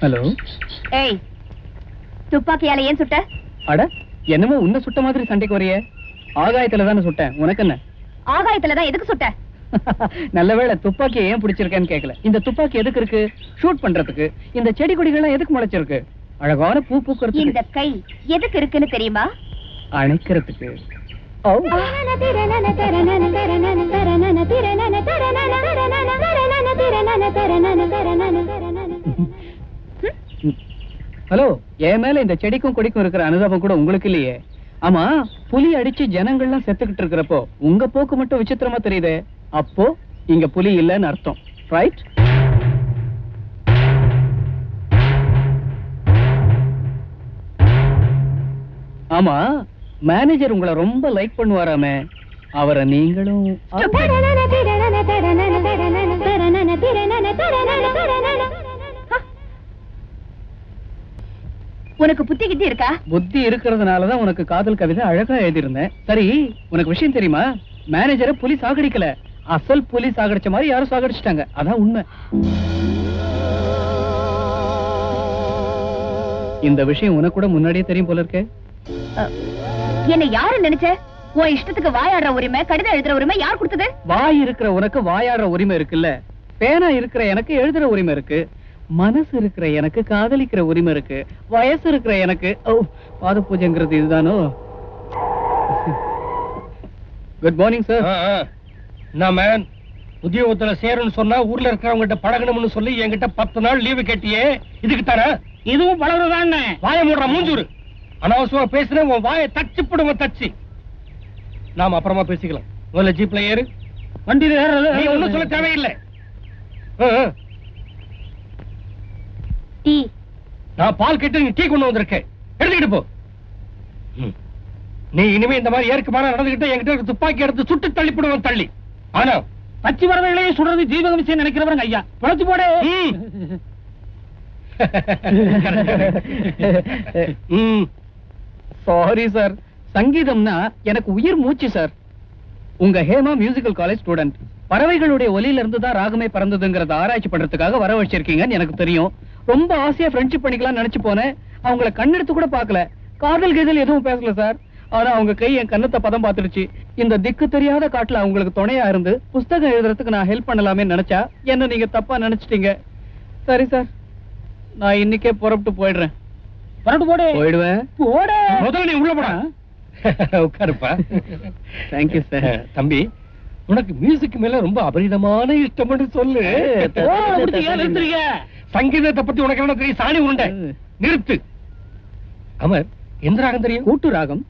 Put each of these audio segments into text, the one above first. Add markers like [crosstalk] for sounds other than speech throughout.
Hello ஏய் துப்பாக்கியால ஏன் சுட்ட அட என்னமோ உன்னை சுட்ட மாதிரி சண்டைக்கு வரையே ஆகாயத்துல தானே சுட்டேன் உனக்கு என்ன ஆகாயத்துல தான் எதுக்கு சுட்ட நல்ல வேளை துப்பாக்கி ஏன் பிடிச்சிருக்கேன்னு கேட்கல இந்த துப்பாக்கி எதுக்கு இருக்கு ஷூட் பண்றதுக்கு இந்த செடி கொடிகள்லாம் எதுக்கு முளைச்சிருக்கு அழகான பூ இந்த பூக்கிறதுக்கு கை எதுக்கு இருக்குன்னு தெரியுமா அணைக்கிறதுக்கு ஓ ஹலோ என் மேல இந்த செடிக்கும் கொடிக்கும் இருக்கிற அனுதாபம் கூட உங்களுக்கு இல்லையே. ஆமா புலி அடிச்சு ஜனங்கள்லாம் செத்துக்கிட்டு இருக்கிறப்போ உங்க போக்கு மட்டும் விசித்திரமா தெரியுதே. அப்போ இங்க புலி இல்லைன்னு அர்த்தம். ரைட் ஆமா மேனேஜர் உங்களை ரொம்ப லைக் பண்ணுவாராமே. அவரை நீங்களும் உனக்கு புத்தி கிட்டி இருக்கா? புத்தி இருக்கிறதுனாலதான் உனக்கு காதல் கவிதை அழகா எழுதியிருந்தேன். சரி உனக்கு விஷயம் தெரியுமா? மேனேஜரை புலி சாகடிக்கல. அசல் புலி சாகடிச்ச மாதிரி யாரும் சாகடிச்சிட்டாங்க. அதான் உண்மை. இந்த விஷயம் உனக்கு கூட முன்னாடியே தெரியும் போல இருக்கே. என்ன யாரு நினைச்ச? உன் இஷ்டத்துக்கு வாயாடுற உரிமை கடிதம் எழுதுற உரிமை யார் கொடுத்தது? வாய் இருக்கிற உனக்கு வாயாடுற உரிமை இருக்குல்ல. பேனா இருக்கிற எனக்கு எழுதுற உரிமை இருக்கு. மனசு இருக்கிற எனக்கு காதலிக்கிற உரிமை இருக்கு. வயசு இருக்கிற எனக்கு. ஓ பாத பூஜைங்கிறது இதுதானோ குட் மார்னிங் சார் மேன் உத்தியோகத்துல சேரணும்னு சொன்னா ஊர்ல இருக்கிறவங்க கிட்ட பழகணும்னு சொல்லி என்கிட்ட பத்து நாள் லீவு கேட்டியே. இதுக்கு தானே? இதுவும் பழகுதான் வாயை மூடுற மூஞ்சூரு. அனாவசியமா பேசுறேன் உன் வாயை தச்சு போடுவேன் தச்சு. நாம அப்புறமா பேசிக்கலாம். முதல்ல ஜீப்ல ஏறு. வண்டியில நீ ஒண்ணும் சொல்ல தேவையில்லை. டீ. நான் பால் கேட்டு நீ டீ கொண்டு வந்திருக்கேன் எடுத்துக்கிட்டு போ. நீ இனிமே இந்த மாதிரி ஏற்கமான நடந்துகிட்டு என்கிட்ட துப்பாக்கி எடுத்து சுட்டு தள்ளி போடுவேன் தள்ளி. ஆனா பச்சை வரவைகளையே சுடுறது ஜீவக விஷயம் நினைக்கிறவங்க ஐயா. புழைச்சு போடு. சாரி சார் [laughs] சங்கீதம்னா எனக்கு உயிர் மூச்சு சார் உங்க ஹேமா மியூசிக்கல் காலேஜ் ஸ்டூடெண்ட் பறவைகளுடைய ஒலியில இருந்து தான் ராகமே பறந்ததுங்கறத ஆராய்ச்சி பண்றதுக்காக வர வச்சிருக்கீங்கன்னு எனக்கு தெரியும். ரொம்ப ஆசையா ஃப்ரெண்ட்ஷிப் பண்ணிக்கலாம் நினைச்சு போனேன். அவங்கள கண்ணெடுத்து கூட பார்க்கல. காதல் கீதல் எதுவும் பேசல சார். ஆனா அவங்க கை என் கண்ணத்தை பதம் பார்த்துடுச்சு. இந்த திக்கு தெரியாத காட்டுல அவங்களுக்கு துணையா இருந்து புஸ்தகம் எழுதுறதுக்கு நான் ஹெல்ப் பண்ணலாமே நினைச்சா என்ன நீங்க தப்பா நினைச்சிட்டீங்க? சரி சார். நான் இன்னைக்கே புறப்பட்டு போயிடுறேன். புரட்டு போடு. போயிடுவேன். போடு. முதல்ல நீ உள்ள போடா. [laughs] உட்காருப்பா. தேங்க்யூ சார் தம்பி. உனக்கு மியூசிக் மேல ரொம்ப அபரிதமான இஷ்டம்னு சொல்லு. சங்கீதத்தை பத்தி உனக்கு என்ன தெரியும்? சாணி உருண்டை. நிறுத்து. அமர் எந்த ராகம் தெரியும்? கூட்டு ராகம்?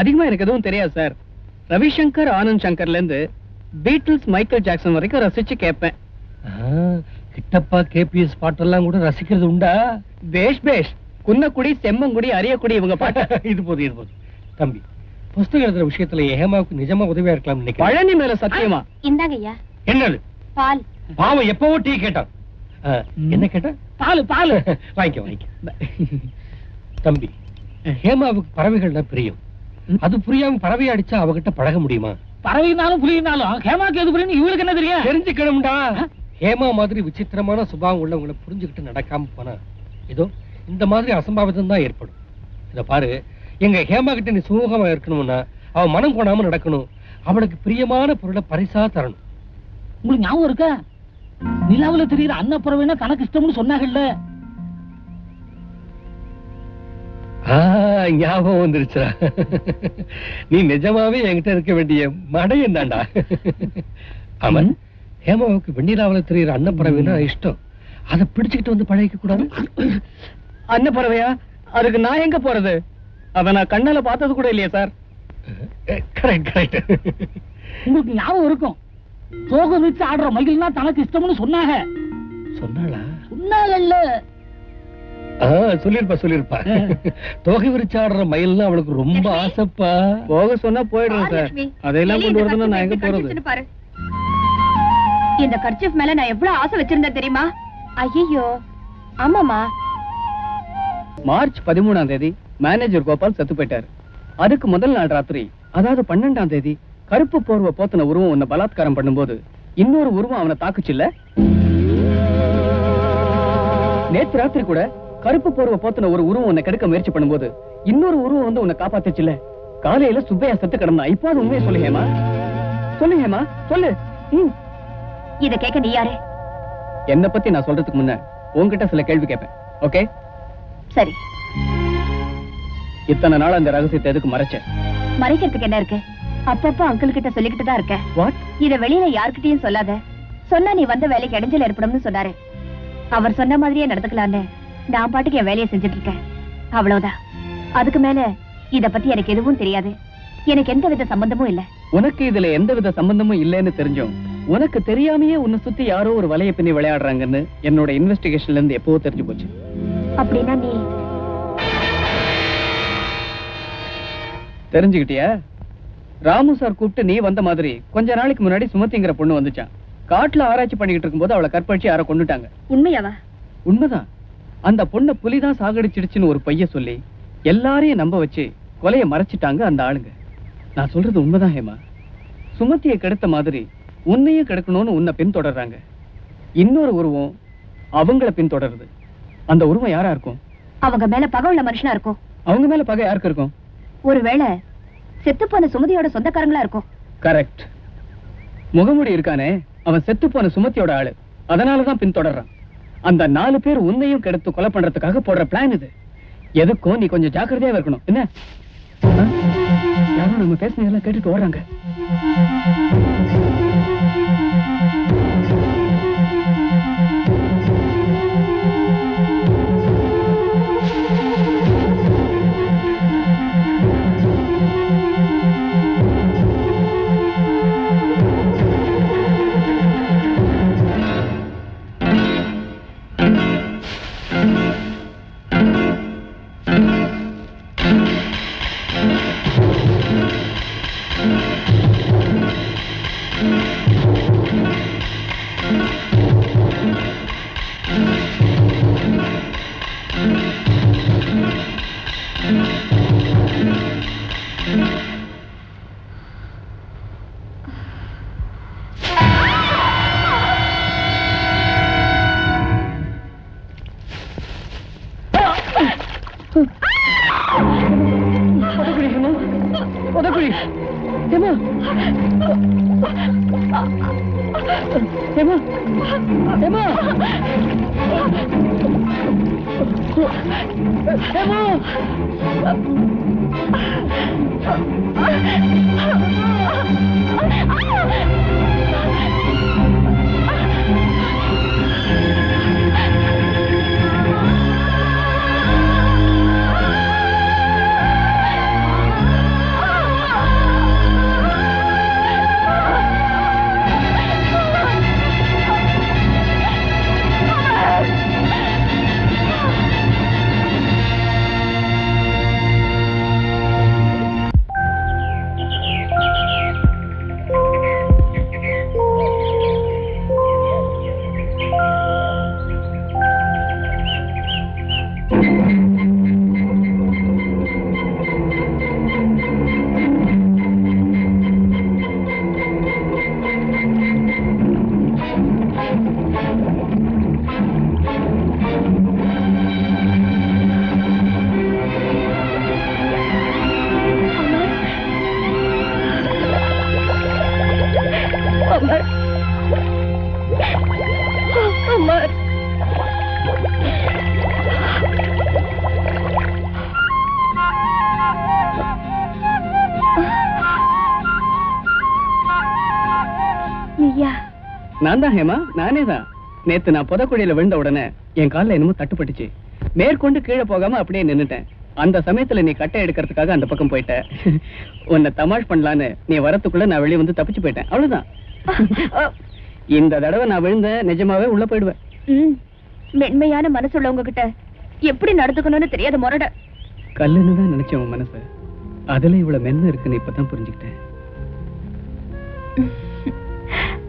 அதிகமா எனக்கு எதுவும் தெரியாது சார். ரவிசங்கர் ஆனந்த் சங்கர்ல இருந்து பீட்டில்ஸ் மைக்கேல் ஜாக்சன் வரைக்கும் ரசிச்சு கேட்பேன். கிட்டப்பா கேபிஎஸ் பாட்டெல்லாம் கூட ரசிக்கிறது உண்டா? பேஷ் பேஷ். குன்னக்குடி செம்மங்குடி அரியக்குடி இவங்க பாட்டு. [laughs] இது போதும் இது போதும். தம்பி புஸ்தகம் எழுதுற விஷயத்துல ஹேமாவுக்கு நிஜமா உதவியா இருக்கலாம் நினைக்கிறேன். பழனி மேல சத்தியமா? இந்தாங்க ஐயா. என்னது? பால். பாவம் எப்பவோ டீ கேட்டான் என்ன கேட்டா? பாலு பாலு. [laughs] வாங்கிக்க வாங்கிக்க. தம்பி ஹேமாவுக்கு பறவைகள்னா பிரியம். அது புரியாம பறவை அடிச்சா அவகிட்ட பழக முடியுமா? பறவைனாலும் புலியினாலும் ஹேமாக்கு எது புரியும் இவளுக்கு என்ன தெரியும்? தெரிஞ்சுக்கணும்டா. ஹேமா மாதிரி விசித்திரமான சுபாவம் உள்ளவங்களை புரிஞ்சுக்கிட்டு நடக்காம போனா ஏதோ இந்த மாதிரி அசம்பாவிதம் தான் ஏற்படும். இத பாரு எங்க ஹேமா கிட்ட நீ சுமூகமா இருக்கணும்னா அவ மனம் போடாம நடக்கணும். அவளுக்கு பிரியமான பொருளை பரிசா தரணும். உங்களுக்கு ஞாபகம் இருக்கா? நிலாவுல தெரியுற அன்னப்பறவைனா தனக்கு இஷ்டம்னு சொன்னாங்கல்ல. ஞாபகம் வந்துருச்சுடா. நீ நிஜமாவே என்கிட்ட இருக்க வேண்டிய மடையன் தான்டா அவன் ஹேமாவுக்கு வெண்ணிலாவுல தெரியுற அன்னப்பறவைனா இஷ்டம். அதை பிடிச்சுக்கிட்டு வந்து பழகிக்க கூடாது? அன்ன பறவையா அதுக்கு நான் எங்க போறது? அத நான் கண்ணால பார்த்தது கூட இல்லையா சார். கரெக்ட் கரெக்ட் உங்களுக்கு ஞாபகம் இருக்கும். தோகை வச்சு ஆடுற மகிழ்னா தனக்கு இஷ்டம்னு சொன்னாங்க. சொன்னாளா? சொன்னாங்கல்ல. ஆ, சொல்லிருப்பா சொல்லிருப்பா. தொகை விரிச்சு ஆடுற மயில்னா அவளுக்கு ரொம்ப. ஆசைப்பா. போக சொன்னா போயிடுறேன் சார். அதையெல்லாம் கொண்டு இந்த வரதுன்னா நான் எங்க கர்ச்சீஃப் போறது. இந்த கர்ச்சிப் மேல நான் எவ்வளவு ஆசை வச்சிருந்தேன் தெரியுமா? ஐயோ ஆமாமா மார்ச் பதிமூணாம் தேதி. மேனேஜர் கோபால் செத்து போயிட்டாரு. அதுக்கு முதல் நாள் ராத்திரி அதாவது பன்னெண்டாம் தேதி கருப்பு போர்வை போத்தின உருவம் உன்னை பலாத்காரம் பண்ணும்போது இன்னொரு உருவம் அவனை தாக்குச்சுல்ல நேத்து ராத்திரி கூட கருப்பு போர்வை போத்துன ஒரு உருவம் உன்னை கெடுக்க முயற்சி பண்ணும்போது இன்னொரு உருவம் வந்து உன்னை காப்பாத்துச்சுல காலையில சுப்பையா செத்து கிடந்தான் இப்போ அது உண்மையை சொல்லு ஹேமா. சொல்லு ஹேமா சொல்லு. இத கேட்க நீ யாரு? என்னை பத்தி நான் சொல்றதுக்கு முன்ன உன்கிட்ட சில கேள்வி கேட்பேன் ஓகே? சரி. இத்தனை நாள் அந்த ரகசியத்தை எதுக்கு மறைச்ச? மறைக்கிறதுக்கு என்ன இருக்கு? அப்பப்போ அங்கிள் கிட்ட சொல்லிக்கிட்டு தான் இருக்க வாட் இத வெளியில யார்கிட்டயும் சொல்லாத. சொன்னா நீ வந்த வேலைக்கு இடைஞ்சல் ஏற்படும்னு சொன்னாரு. அவர் சொன்ன மாதிரியே நடந்துக்கலான்னு நான் பாட்டுக்கு என் வேலையை செஞ்சுட்டு இருக்கேன் அவ்வளவுதான். அதுக்கு மேல இத பத்தி எனக்கு எதுவும் தெரியாது. எனக்கு எந்த வித சம்பந்தமும் இல்ல. உனக்கு இதுல எந்தவித சம்பந்தமும் இல்லைன்னு தெரிஞ்சும். உனக்கு தெரியாமயே உன்னை சுத்தி யாரோ ஒரு வலைய பின்னி விளையாடுறாங்கன்னு என்னோட இன்வெஸ்டிகேஷன்ல இருந்து எப்பவோ தெரிஞ்சு போச்சு. அப்படின்னா நீ தெரிஞ்சுக்கிட்டியா? ராமு சார் கூப்பிட்டு நீ வந்த மாதிரி கொஞ்ச நாளைக்கு முன்னாடி சுமதிங்கிற பொண்ணு வந்துச்சான் காட்டுல ஆராய்ச்சி பண்ணிக்கிட்டு இருக்கும்போது அவளை கற்பழிச்சு யாரோ கொண்டுட்டாங்க உண்மையாவா? உண்மைதான். அந்த பொண்ணை புலிதான் சாகடிச்சிடுச்சுன்னு ஒரு பைய சொல்லி எல்லாரையும் நம்ப வச்சு கொலைய மறைச்சிட்டாங்க அந்த ஆளுங்க. நான் சொல்றது உண்மைதான் ஹேமா. சுமதியை கெடுத்த மாதிரி உன்னையும் கெடுக்கணும்னு உன்னை பின்தொடர்றாங்க. இன்னொரு உருவம் அவங்கள பின்தொடருது. அந்த உருவம் யாரா இருக்கும்? அவங்க மேல பகை உள்ள மனுஷனா இருக்கும். அவங்க மேல பகை யாருக்கு இருக்கும்? ஒருவேளை செத்துப்போன சுமதியோட சொந்தக்காரங்களா இருக்கும். கரெக்ட் முகமுடி இருக்கானே அவன் செத்து போன சுமதியோட ஆளு. அதனாலதான் பின்தொடர்றான். அந்த நாலு பேர் உன்னையும் கெடுத்து கொலை பண்றதுக்காக போடுற பிளான் இது. எதுக்கும் நீ கொஞ்சம் ஜாக்கிரதையா இருக்கணும். என்ன? யாரும் நம்ம பேசினதெல்லாம் கேட்டுட்டு ஓடுறாங்க. ஹேமா ஹேமா ஹேமா அமர் நான் தான் ஹேமா நானே தான் நேத்து நான் புதக்குழியில விழுந்த உடனே என் கால்ல என்னமோ தட்டுப்பட்டுச்சு. மேற்கொண்டு கீழே போகாம அப்படியே நின்னுட்டேன். அந்த சமயத்துல நீ கட்டை எடுக்கிறதுக்காக அந்த பக்கம் போயிட்ட. [laughs] உன்னை தமாஷ் பண்ணலான்னு நீ வரத்துக்குள்ள நான் வெளியே வந்து தப்பிச்சு போயிட்டேன். அவ்வளவுதான். [laughs] இந்த தடவை நான் விழுந்த நிஜமாவே உள்ள போயிடுவேன். மென்மையான மனசு உள்ளவங்க கிட்ட எப்படி நடந்துக்கணும்னு தெரியாத முரட. கல்லுன்னு தான் நினைச்சேன் உன் மனசு. அதுல இவ்வளவு மென்மை இருக்குன்னு இப்பதான் புரிஞ்சுக்கிட்டேன்.